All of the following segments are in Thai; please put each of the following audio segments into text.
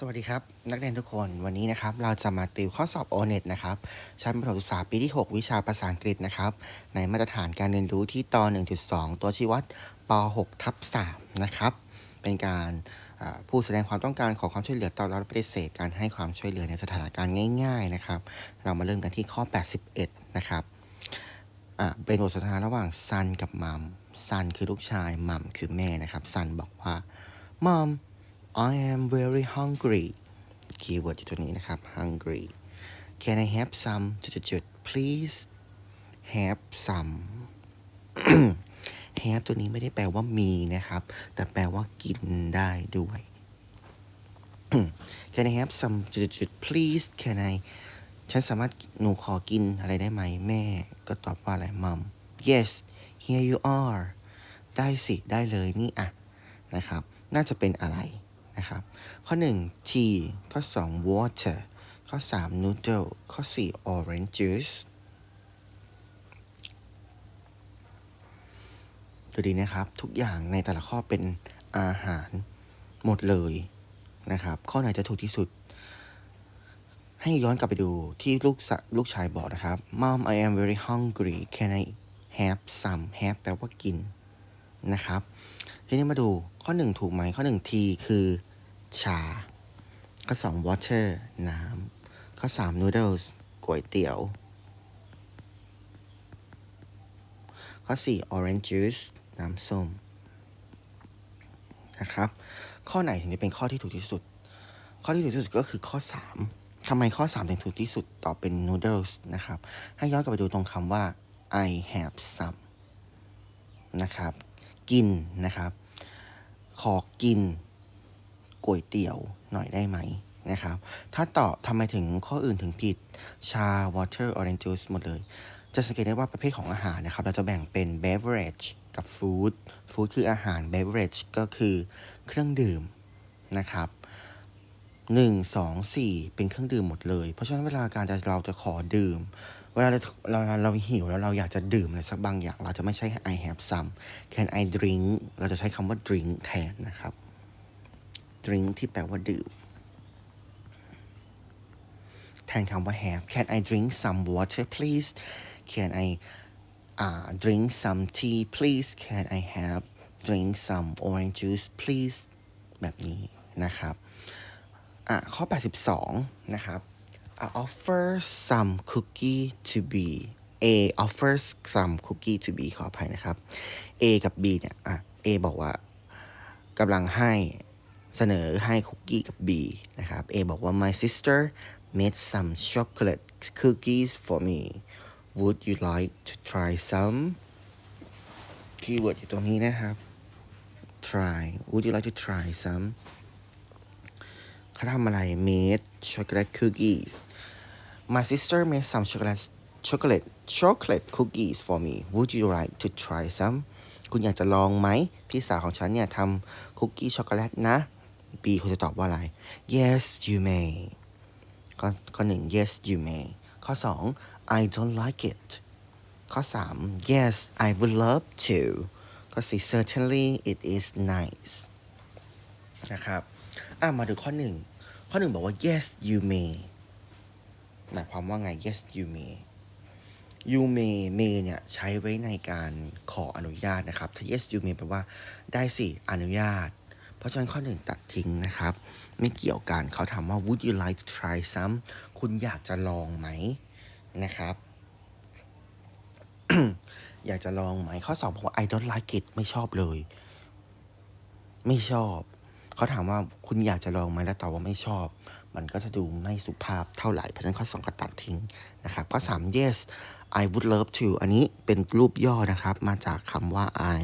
สวัสดีครับ นักเรียนทุกคนวันนี้นะครับ เราจะมาติวข้อสอบ O-NET นะครับ ชั้นประถมศึกษาปีที่ 6 วิชาภาษาอังกฤษนะครับ ในมาตรฐานการเรียนรู้ที่ต1.2 ตัวชี้วัดป .6 ทับ3นะครับ เป็นการผู้แสดงความต้องการขอความช่วยเหลือตอรับปฏิเสธการให้ความช่วยเหลือในสถานการณ์ง่าย ๆนะครับ เรามาเริ่มกันที่ข้อ 81 นะครับเป็นบทสนทนาระหว่างซันกับมัมซันคือลูกชายมัมคือแม่นะครับซันบอกว่า Mom I am very hungry คีย์เวิร์ดอยู่ตรงนี้นะครับ hungry Can I have some จุดๆ please have some have ตัวนี้ไม่ได้แปลว่ามีนะครับ แต่แปลว่ากินได้ด้วย Can I have some จุดๆ please Can I ฉันสามารถหนูขอกินอะไรได้ไหมแม่ ก็ตอบว่าอะไร Mom Yes here you are ได้สิ ได้เลยนี่อะนะครับ น่าจะเป็นอะไร นะครับ ข้อ 1 tea ข้อ 2 water ข้อ 3 noodle ข้อ 4 orange juice ดูดีนะครับ ทุกอย่างในแต่ละข้อเป็นอาหารหมดเลยนะครับ ข้อไหนจะถูกที่สุด ให้ย้อนกลับไปดูที่ลูกลูกชายบอกนะครับ Mom I am very hungry Can I have some have แปลว่ากินนะครับ ทีนี้มาดูข้อ 1 ถูกไหมข้อ1 T คือ ชา ข้อ2 water น้ำ ข้อ3 noodles ก๋วยเตี๋ยว ข้อ4 orange juice น้ำส้ม นะครับ ข้อไหนถึงจะเป็นข้อที่ถูกที่สุด ข้อที่ถูกที่สุดก็คือข้อ3ทำไมข้อ 3 ถึงถูกที่สุดตอบเป็น noodles นะครับ ให้ย้อนกลับไปดูตรงคำว่า I have some นะครับ กินนะครับ ขอกิน ก๋วยเตี๋ยวหน่อยได้ไหมนะครับ ถ้าตอบทำไมถึงข้ออื่นถึงผิดชา water orange juice หมดเลย จะสังเกตได้ว่าประเภทของอาหารนะครับ เราจะแบ่งเป็น beverage กับ food food คืออาหาร beverage ก็คือเครื่องดื่มนะครับหนึ่งสองสี่เป็นเครื่องดื่มหมดเลย เพราะฉะนั้นเวลาการจะเราจะขอดื่ม เวลาเราเราเราหิวแล้วเราอยากจะดื่มอะไรสักบางอย่าง เราจะไม่ใช้ I have some can I drink เราจะใช้คำว่า drink แทนนะครับ drink ที่แปลว่าดื่ม แทนคำว่า have can I drink some water please can I uh, drink some tea please can I have drink some orange juice please แบบนี้นะครับ อะ ข้อ 82 นะครับ I offer some cookie to B A offers some cookie to B ขออภัยนะครับ A กับ B เนี่ย อะ A บอกว่ากำลังให้ เสนอให้คุกกี้กับ B นะครับ A บอกว่า my sister made some chocolate cookies for me would you like to try some คีย์เวิร์ดอยู่ตรงนี้นะครับ try would you like to try some เขาทำอะไร made chocolate cookies my sister made some chocolate chocolate chocolate cookies for me would you like to try some คุณอยากจะลองไหม พี่สาวของฉันเนี่ยทำคุกกี้ช็อกโกแลตนะ B คุณจะตอบว่าอะไร yes you may ข้อข้อหนึ่ง yes you may ข้อสอง I don't like it ข้อสาม yes I would love to ข้อสี่ certainly it is nice นะครับ อะ มาดูข้อหนึ่ง ข้อหนึ่งบอกว่า yes you may หมายความว่าไง yes you may you may may เนี่ยใช้ไว้ในการขออนุญาตนะครับ ถ้า yes you may แปลว่าได้สิ อนุญาต เพราะฉะนั้นข้อหนึ่งตัดทิ้งนะครับ ไม่เกี่ยวกันเขาถามว่า would you like to try some คุณอยากจะลองไหมนะครับ อยากจะลองไหม ข้อสองบอกว่า I don't like it ไม่ชอบเลย ไม่ชอบ เขาถามว่าคุณอยากจะลองไหมแล้วตอบว่าไม่ชอบ มันก็จะดูไม่สุภาพเท่าไหร่ เพราะฉะนั้นข้อ2ก็ตัดทิ้งนะครับ ข้อ3 yes I would love to อันนี้เป็นรูปย่อนะครับ มาจากคำว่า I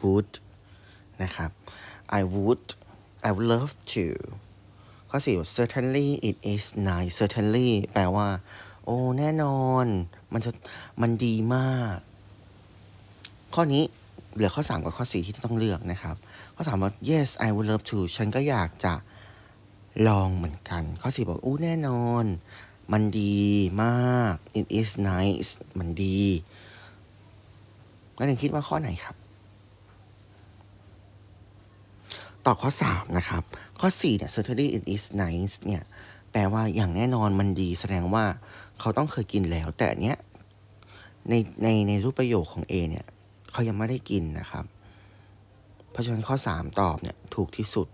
would นะครับ I would I would love to ข้อ4ว่ certainly it is nice certainly แปลว่า โอ้ แน่นอน มันจะมันดีมาก ข้อนี้เหลือข้อ 3 กับข้อ 4 ที่ต้องเลือกนะครับ ข้อ 3 ว่า yes I would love to ฉันก็อยากจะลองเหมือนกัน ข้อ 4 บอก อู้แน่นอน มันดีมาก it is nice มันดี แล้วยังคิดว่าข้อไหนครับ ตอบข้อ 3 นะครับ ข้อ4เนี่ย certainly it is nice เนี่ยแปลว่าอย่างแน่นอนมันดีแสดงว่าเขาต้องเคยกินแล้ว แต่เนี้ยในในในรูปประโยคของ A เนี่ยเขายังไม่ได้กินนะครับ เพราะฉะนั้นข้อ 3 ตอบเนี่ยถูกที่สุด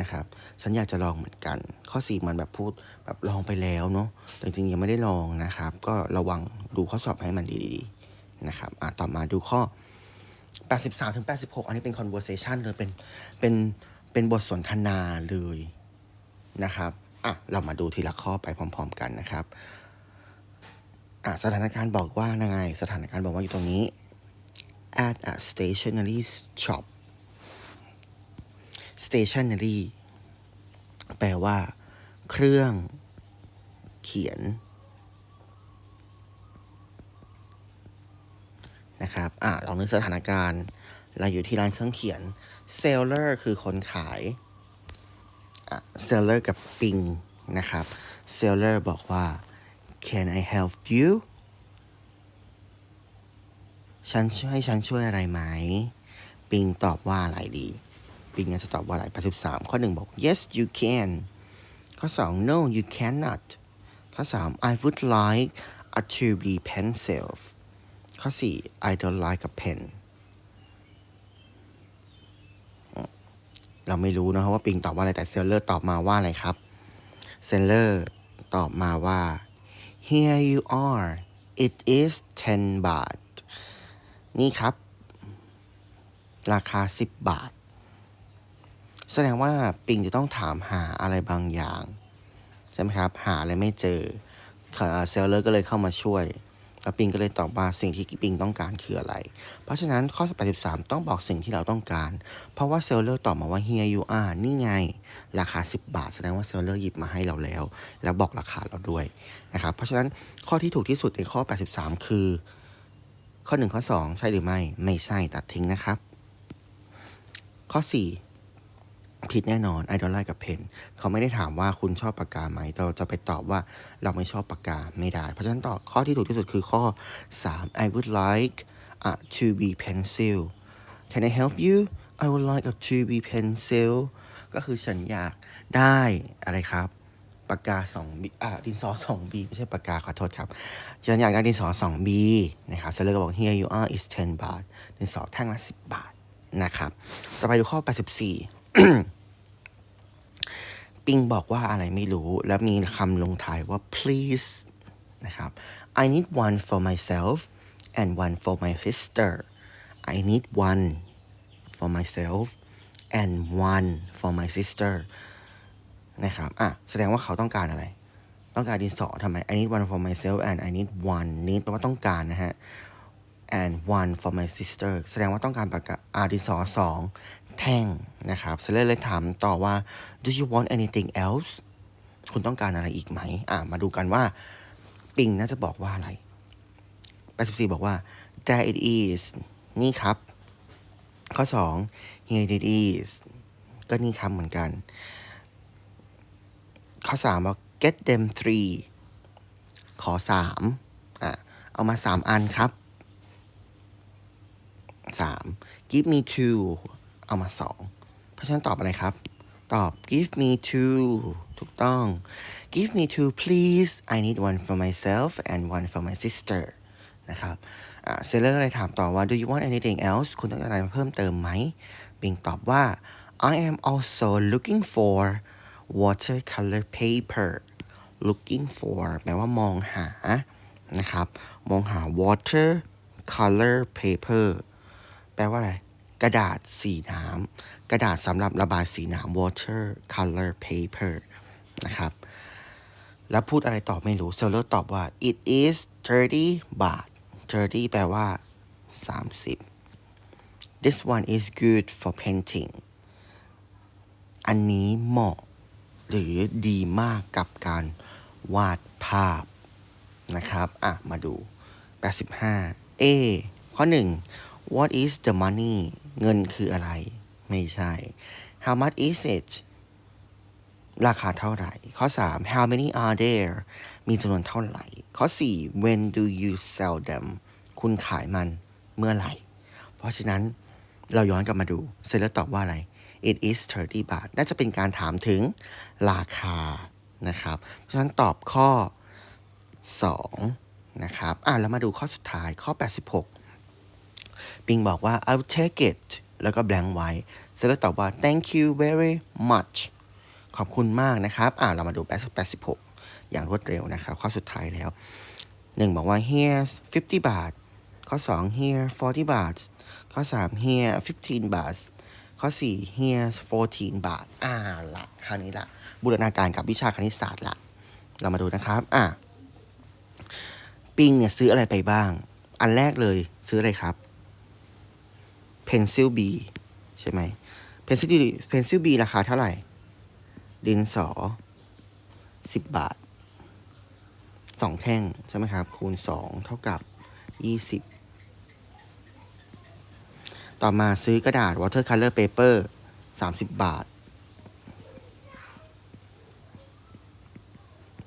นะครับ ฉันอยากจะลองเหมือนกัน ข้อ 4 มันแบบพูดแบบลองไปแล้วเนาะแต่จริงๆยังไม่ได้ลองนะครับ ก็ระวังดูข้อสอบให้มันดีๆนะครับอะต่อมาดูข้อ 83ถึง86 อันนี้เป็น conversation เลยเป็นเป็น เป็นบทสนทนาเลยนะครับอะเรามาดูทีละข้อไปพร้อม ๆ กันนะครับอะสถานการณ์บอกว่ายังไงสถานการณ์บอกว่าอยู่ตรงนี้ at a stationery shop stationery แปลว่า เครื่องเขียนนะครับ อะลองนึกสถานการณ์ เราอยู่ที่ร้านเครื่องเขียน seller คือคนขายอะ seller กับปิงนะครับ seller บอกว่า can I help you ฉันช่วยฉันช่วยอะไรไหม ปิงตอบว่าอะไรดี ปิงจะตอบว่าอะไร83ข้อ1บอก yes you can ข้อ2 no you cannot ข้อ3 I would like a 2B pencil ข้อ4 I don't like a pen อืม เราไม่รู้นะครับว่าปิงตอบว่าอะไรแต่เซลเลอร์ตอบมาว่าอะไรครับเซลเลอร์ตอบมาว่า here you are it is 10บาทนี่ครับ ราคา 10 บาท แสดงว่าปิงจะต้องถามหาอะไรบางอย่าง ใช่ไหมครับ หาอะไรไม่เจอเซลเลอร์ก็เลยเข้ามาช่วย แล้วปิงก็เลยตอบว่าสิ่งที่ปิงต้องการคืออะไร เพราะฉะนั้นข้อ 83 ต้องบอกสิ่งที่เราต้องการ เพราะว่าเซลเลอร์ตอบมาว่า here you are นี่ไง ราคา 10 บาท แสดงว่าเซลเลอร์หยิบมาให้เราแล้ว แล้วบอกราคาเราด้วยนะครับ เพราะฉะนั้นข้อที่ถูกที่สุดในข้อ 83 คือ ข้อ 1 ข้อ 2 ใช่หรือไม่ ไม่ใช่ตัดทิ้งนะครับ ข้อ 4 ผิดแน่นอน I don't like กับ pen เขาไม่ได้ถามว่าคุณชอบปากกาไหมเราจะไปตอบว่าเราไม่ชอบปากกาไม่ได้ เพราะฉะนั้นตอบข้อที่ถูกที่สุดคือข้อ 3 I would like a 2B pencil Can I help you I would like a 2B pencil ก็คือฉันอยากได้อะไรครับปากกา2 B อ่าดินสอ 2B ไม่ใช่ปากกาขอโทษครับฉันอยากได้ดินสอ 2B นะครับเซเลอร์ก็บอก here you are is 10 บาท ดินสอแท่งละ 10 บาทนะครับ ต่อไปดูข้อ 84 ปิงบอกว่าอะไรไม่รู้ แล้วมีคำลงท้ายว่า please นะครับ I need one for myself and one for my sister I need one for myself and one for my sister นะครับอะแสดงว่าเขาต้องการอะไร ต้องการดินสอทำไม I need one for myself and I need one need แปลว่าต้องการนะฮะ and one for my sister แสดงว่าต้องการปากกาอาดินสอสอง แท่งนะครับเซเลอร์เลยถามต่อว่า do you want anything else คุณต้องการอะไรอีกไหม อะมาดูกันว่า ปิงน่าจะบอกว่าอะไร 84 บอกว่า there it is นี่ครับ ข้อ 2 here it is ก็นี่ครับเหมือนกัน ข้อ3บอก get them three ขอ 3 อะ เอามา 3 อันครับ 3 give me two เอามา 2 เพราะฉะนั้นตอบอะไรครับ ตอบ give me two ถูกต้อง give me two please I need one for myself and one for my sister นะครับเซเลอร์เลยถามต่อว่า do you want anything else คุณต้องการอะไรเพิ่มเติมไหมปิงตอบว่า I am also looking for watercolor paper looking for แปลว่ามองหา นะครับ มองหา water color paper แปลว่าอะไร กระดาษสีน้ำกระดาษสำหรับระบายสีน้ำ water color paper นะครับแล้วพูดอะไรตอบไม่รู้เซลเลอร์ตอบว่า it is 30 บาท 30 แปลว่า 30 this one is good for painting อันนี้เหมาะ หรือดีมากกับการวาดภาพนะครับ อะ มาดู 85 A ข้อ 1 What is the money เงินคืออะไร ไม่ใช่ How much is it ราคาเท่าไหร่ ข้อ 3 How many are there มีจำนวนเท่าไหร่ ข้อ 4 When do you sell them คุณขายมันเมื่อไหร่ เพราะฉะนั้นเราย้อนกลับมาดู เซเลอร์ตอบว่าอะไร it is 30 บาท น่าจะเป็นการถามถึงราคานะครับ เพราะฉะนั้นตอบข้อ 2 นะครับ อะแล้วมาดูข้อสุดท้ายข้อ 86 ปิงบอกว่า I'll take it แล้วก็ blank ไว้เสร็จแล้วตอบว่า thank you very much ขอบคุณมากนะครับ อะเรามาดู86 อย่างรวดเร็วนะครับ ข้อสุดท้ายแล้ว 1 บอกว่า here's 50 บาท ข้อ 2 here 40 บาท ข้อ 3 here 15 บาท ข้อ 4 here's 14 บาท อ่าละคราวนี้ละบูรณาการกับวิชาคณิตศาสตร์ละ เรามาดูนะครับ อะปิงเนี่ยซื้ออะไรไปบ้าง อันแรกเลยซื้ออะไรครับ pencil B ใช่ไหม pencil B pencil B ราคาเท่าไหร่ ดินสอ 10 บาทสองแท่ง ใช่ไหมครับ คูณ 2 เท่ากับ 20 ต่อมาซื้อกระดาษ watercolor paper 30 บาท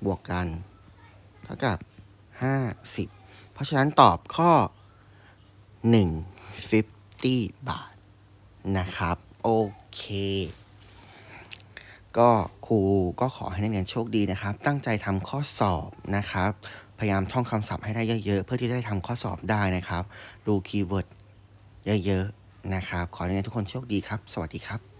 บวกกัน เท่ากับ 50 เพราะฉะนั้นตอบข้อ 50 บาทนะครับ โอเค ก็ครูก็ขอให้นักเรียนโชคดีนะครับ ตั้งใจทำข้อสอบนะครับ พยายามท่องคำศัพท์ให้ได้เยอะๆ เพื่อที่จะได้ทำข้อสอบได้นะครับ ดูคีย์เวิร์ดเยอะๆนะครับ ขอให้นักเรียนทุกคนโชคดีครับ สวัสดีครับ